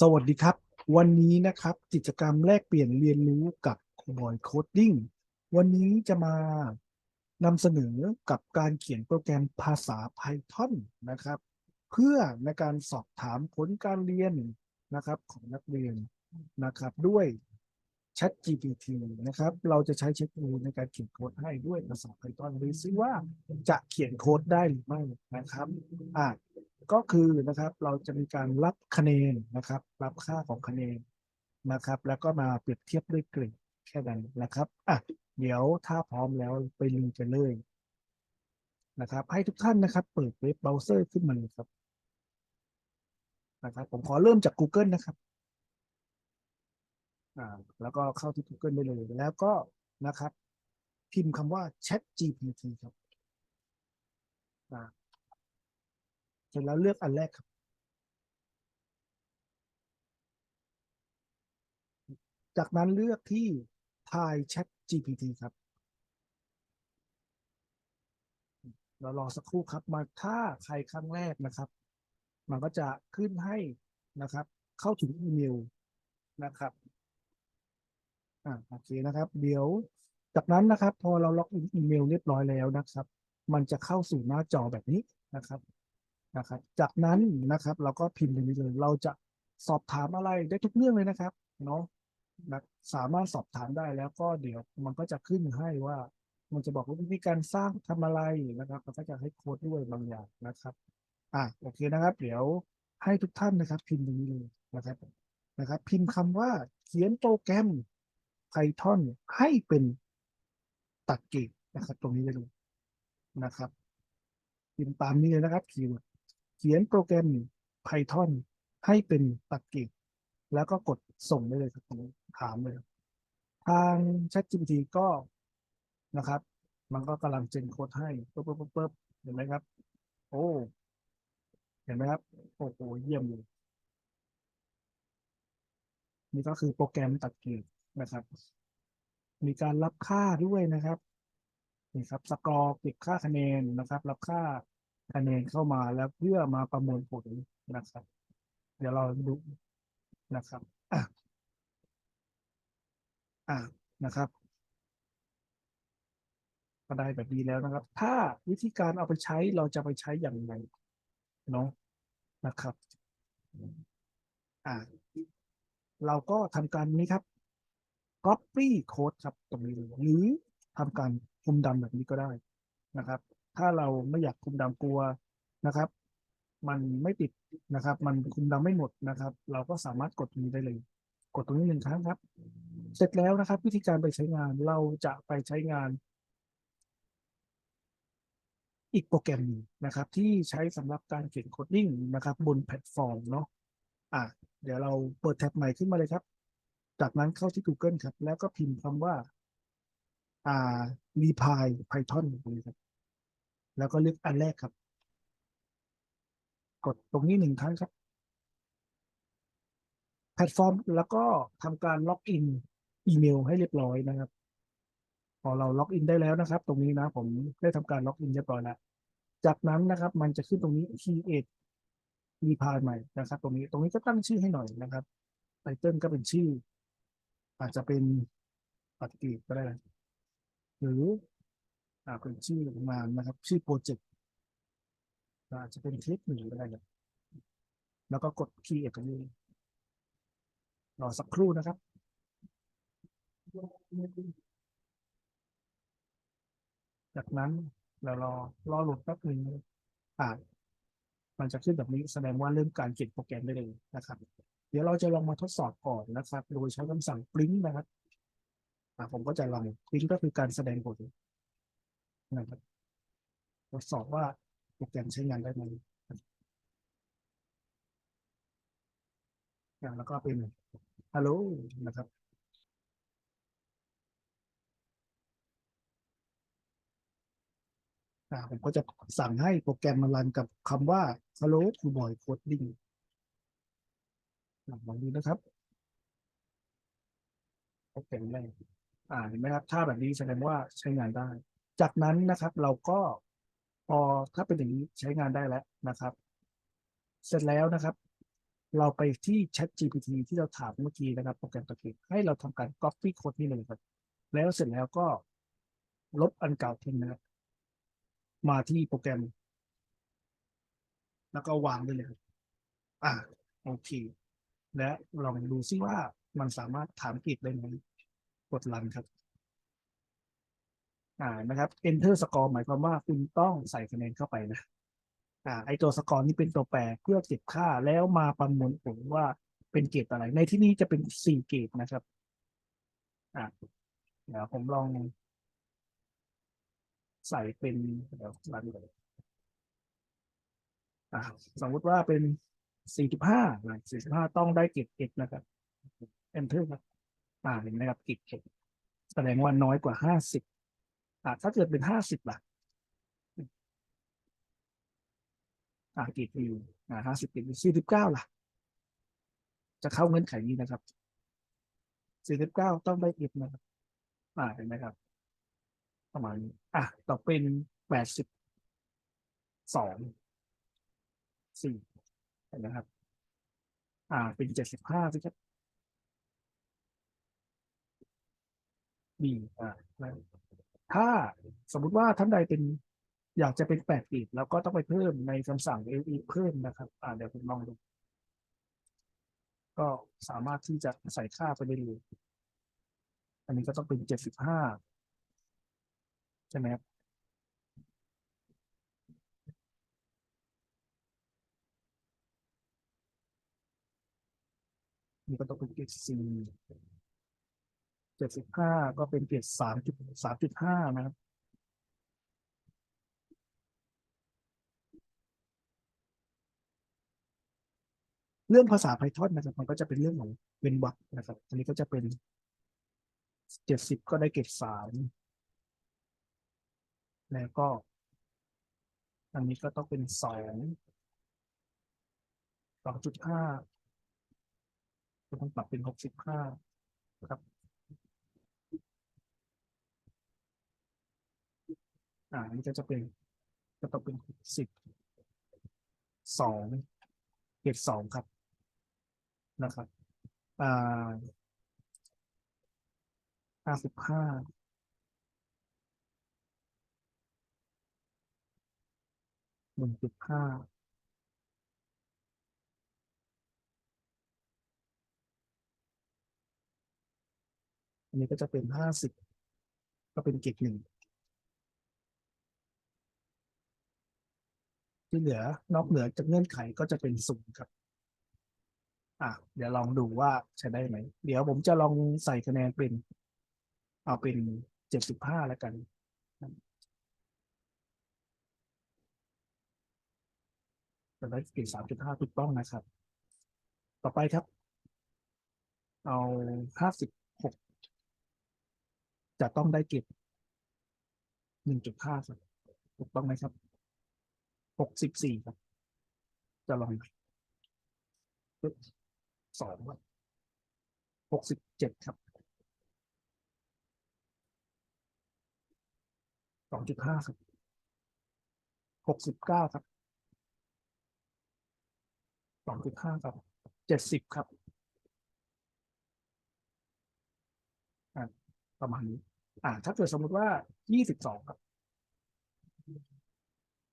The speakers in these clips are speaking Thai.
สวัสดีครับ วันนี้นะครับกิจกรรมแลกเปลี่ยนเรียนรู้กับคบอยโคดดิ้งวันนี้จะมานำเสนอกับการเขียนโปรแกรมภาษา Python นะครับ เพื่อในการสอบถามผลการเรียนนะครับของนักเรียนนะครับด้วย Chat GPT นะครับ เราจะใช้ Chat GPT ในการเขียนโค้ดให้ด้วยภาษา Python ดูซิว่าจะเขียนโค้ดได้หรือไม่นะครับอะ ก็คือนะครับเราจะมีการรับคะแนนนะครับ รับค่าของคะแนนนะครับ แล้วก็มาเปรียบเทียบด้วยเกรดแค่นั้นนะครับอะเดี๋ยวถ้าพร้อมแล้วไปลุยกันเลยนะครับ ให้ทุกท่านนะครับ เปิดเว็บเบราว์เซอร์ขึ้นมาเลยครับนะครับ ผมขอเริ่มจาก Google นะครับอ่าแล้วก็เข้าที่ Google ได้เลย แล้วก็นะครับ พิมพ์คำว่า Chat GPT ครับอ่า ร็จแล้วเลือกอันแรกครับ จากนั้นเลือกที่ Thai Chat GPT ครับเรารอสักครู่ครับมาถ้าใครครั้งแรกนะครับ มันก็จะขึ้นให้นะครับ เข้าถึงอีเมลนะครับอ่าโอเคนะครับ เดี๋ยวจากนั้นนะครับ พอเราล็อกอินอีเมลเรียบร้อยแล้วนะครับ มันจะเข้าสู่หน้าจอแบบนี้นะครับ นะครับ จากนั้นนะครับ เราก็พิมพ์ตรงนี้เลย เราจะสอบถามอะไรได้ทุกเรื่องเลยนะครับเนาะสามารถสอบถามได้แล้วก็เดี๋ยวมันก็จะขึ้นให้ว่า มันจะบอกว่าวิธีการสร้างทำอะไรนะครับมันก็จะให้โค้ดด้วยบางอย่างนะครับ อะโอเคนะครับ เดี๋ยวให้ทุกท่านนะครับ พิมพ์ตรงนี้เลยนะครับนะครับ พิมพ์คำว่าเขียนโปรแกรม Python ให้เป็นตัดเกรดนะครับ ตรงนี้เลยนะครับพิมพ์ตามนี้เลยนะครับคีย์เวิร์ด ขียนโปรแกรม Python ให้เป็นตัดเกรดแล้วก็กดส่งได้เลยครับตรงถามเลย ทาง ChatGPT ก็นะครับ มันก็กำลังเจนโค้ดให้ปึ๊บปึ๊บปึ๊บปึ๊บเห็นไหมครับ โอ้ เห็นไหมครับ โอ้โหเยี่ยมเลยนี่ก็คือโปรแกรมตัดเกรดนะครับ มีการรับค่าด้วยนะครับนี่ครับ สกอร์เก็บค่าคะแนนนะครับ รับค่า คะแนนเข้ามาแล้วเพื่อมาประมวลผลนะครับ เดี๋ยวเราดูนะครับอะอะนะครับก็ได้แบบนี้แล้วนะครับ ถ้าวิธีการเอาไปใช้เราจะไปใช้อย่างไรเนาะนะครับ อ่า เราก็ทำการนี้ครับ copy code ครับตรงนี้หรือทำการคุมดำแบบนี้ก็ได้นะครับ ถ้าเราไม่อยากคุมดำกลัวนะครับ มันไม่ติดนะครับ มันคุมดำไม่หมดนะครับ เราก็สามารถกดตรงนี้ได้เลย กดตรงนี้หนึ่งครั้งครับ เสร็จแล้วนะครับ วิธีการไปใช้งานเราจะไปใช้งาน อีกโปรแกรมหนึ่งนะครับ ที่ใช้สำหรับการเขียนโคดดิ้งนะครับ บนแพลตฟอร์มเนาะอะเดี๋ยวเราเปิดแท็บใหม่ขึ้นมาเลยครับ จากนั้นเข้าที่ Google ครับ แล้วก็พิมพ์คำว่า อ่า reply python ตรงนี้ครับ แล้วก็เลือกอันแรกครับ กดตรงนี้หนึ่งครั้งครับ แพลตฟอร์มแล้วก็ทำการล็อกอินอีเมลให้เรียบร้อยนะครับ พอเราล็อกอินได้แล้วนะครับ ตรงนี้นะผมได้ทำการล็อกอินเรียบร้อยแล้วจากนั้นนะครับ มันจะขึ้นตรงนี้ create reply ใหม่นะครับ ตรงนี้ตรงนี้ก็ตั้งชื่อให้หน่อยนะครับไตเติลก็เป็นชื่อ อาจจะเป็นปฏิกิริยก็ได้นะหรือ เป็นชื่องานนะครับชื่อโปรเจกต์อาจจะเป็นคลิปหนึ่งก็ได้นะแล้วก็กด create ตรงนี้รอสักครู่นะครับจากนั้นเรารอรอโหลดแป๊บหนึ่งอ่ามันจะขึ้นแบบนี้แสดงว่าเริ่มการเขียนโปรแกรมได้เลยนะครับ เดี๋ยวเราจะลองมาทดสอบก่อนนะครับ โดยใช้คำสั่ง print นะครับผมก็จะลอง print ก็คือการแสดงผล นะครับทดสอบว่าโปรแกรมใช้งานได้ไหมอ่าแล้วก็เป็น hello นะครับผมก็จะสั่งให้โปรแกรมมารันกับคำว่า hello to boy coding ลองดูนะครับโปรแกรมแรกอ่าเห็นไหมครับ ถ้าแบบนี้แสดงว่าใช้งานได้ จากนั้นนะครับเราก็พอถ้าเป็นอย่างนี้ใช้งานได้แล้วนะครับ เสร็จแล้วนะครับ เราไปที่ Chat GPT ที่เราถามเมื่อกี้นะครับ โปรแกรมตัวนี้ให้เราทำการ copy code นี่เลยครับ แล้วเสร็จแล้วก็ลบอันเก่าทิ้งนะครับมาที่โปรแกรม แล้วก็วางได้เลยอ่าโอเค และลองดูซิว่ามันสามารถถามกริดได้ไหมกดรันครับ อ่านะครับ enter score หมายความว่าคุณต้องใส่คะแนนเข้าไปนะอ่าไอตัวสกอร์นี่เป็นตัวแปรเพื่อเก็บค่าแล้วมาประมวลผลว่าเป็นเกรดอะไร ในที่นี้จะเป็นสี่เกรดนะครับอ่าเดี๋ยวผมลอง ใส่เป็นเดี๋ยวรันเลยอ่าสมมติว่าเป็นสี่จุดห้าสี่จุดห้าต้องได้เกรดเอ็ดนะครับ enter ครับอ่าเห็นไหมครับเกรดเอ็ดแสดงว่าน้อยกว่าห้าสิบ อ่าถ้าเกิดเป็นห้าสิบล่ะอ่ากรดอยู่อ่าห้าสิบเกรดสี่สิบเก้าล่ะ จะเข้าเงื่อนไขนี้นะครับสี่สิบเก้าต้องได้อ็ดนะครับอ่าเห็นไหมครับ ประมาณนี้อะต่อเป็นแปดสิบสองสี่เห็นไหมครับ อ่าเป็นเจ็ดสิบห้าสิครับดีอ่าแล้ว ถ้าสมมุติว่าท่านใดเป็นอยากจะเป็นแปดปีดแล้วก็ต้องไปเพิ่มในคำสั่ง LE เพิ่มนะครับ อ่าเดี๋ยวผมลองดู ก็สามารถที่จะใส่ค่าไปได้เลย อันนี้ก็ต้องเป็นเจ็ดสิบห้าใช่ไหมครับนี่ก็ต้องเป็นเกรดสี่ เจ็ดสิบห้าก็เป็นเกรดสามจุดสามจุดห้านะครับ เรื่องภาษา Python นะครับมันก็จะเป็นเรื่องของเป็นวรรคนะครับ อันนี้ก็จะเป็นเจ็ดสิบก็ได้เกรดสามแล้วก็ อันนี้ก็ต้องเป็นสองสองจุดห้าก็ต้องปรับเป็นหกสิบห้าครับ อ่าอันนี้ก็จะเป็นก็ต้องเป็นสิบสองเกรดสองครับนะครับอ่าห้าสิบห้าหนึ่งจุดห้าอันนี้ก็จะเป็นห้าสิบก็เป็นเกรดหนึ่ง ที่เหลือนอกเหนือจากเงื่อนไขก็จะเป็นศูนย์ครับ อะเดี๋ยวลองดูว่าใช้ได้ไหม เดี๋ยวผมจะลองใส่คะแนนเป็น เอาเป็นเจ็ดสิบห้าแล้วกันจะได้เกรดสามจุดห้าถูกต้องนะครับ ต่อไปครับ เอาห้าสิบหกจะต้องได้เกรดหนึ่งจุดห้าครับถูกต้องไหมครับ หกสิบสี่ครับ จะลองสองครับหกสิบเจ็ดครับสองจุดห้าครับหกสิบเก้าครับสองจุดห้าครับเจ็ดสิบครับอ่าประมาณนี้ อ่า ถ้าเกิดสมมติว่ายี่สิบสองครับ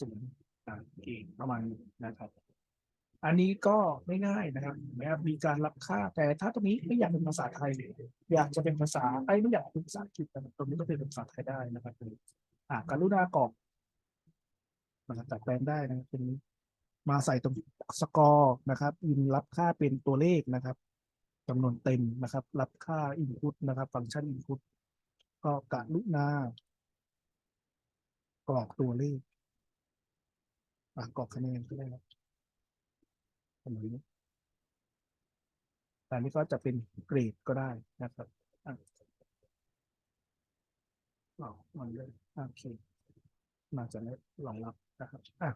ศูนย์ เองประมาณนี้นะครับ อันนี้ก็ไม่ง่ายนะครับแม้มีการรับค่าแต่ถ้าตรงนี้ไม่อยากเป็นภาษาไทยอยากจะเป็นภาษาไอ้ไม่อยากเป็นภาษาอังกฤษนตรงนี้ก็เป็นภาษาไทยได้นะครับอ่ากรุณากรอกนะครับจัดแปลงได้นะครับเป็นมาใส่ตรงสกอร์นะครับ อินรับค่าเป็นตัวเลขนะครับจำนวนเต็มนะครับ รับค่าอินพุตนะครับ ฟังก์ชันอินพุตก็กรุณากรอกตัวเลข อ่ากรอกคะแนนก็ได้ครับประมาณนี้แต่อันนี้ก็จะเป็นเกรดก็ได้นะครับอะอ๋อมันเลยโอเคน่าจะได้รองรับนะครับอะ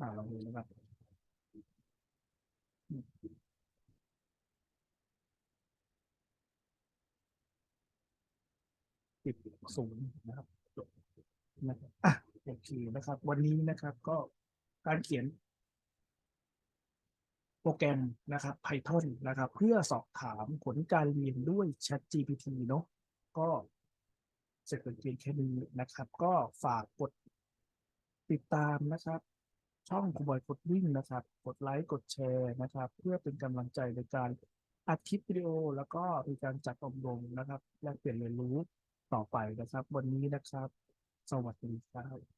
อ่าลองดูนะครับ ติดศูนย์นะครับนะครับอะโอเคนะครับ วันนี้นะครับก็การเขียน โปรแกรมนะครับ Python นะครับ เพื่อสอบถามผลการเรียนด้วย Chat GPT เนาะก็เสร็จเป็นเพียงแค่นี้นะครับ ก็ฝากกดติดตามนะครับ ช่องคุณบอยกดวิ่งนะครับ กดไลค์กดแชร์นะครับ เพื่อเป็นกำลังใจในการอัดคลิปวิดีโอ แล้วก็มีการจัดอบรมนะครับ แลกเปลี่ยนเรียนรู้ ต่อไปนะครับ วันนี้นะครับ สวัสดีครับ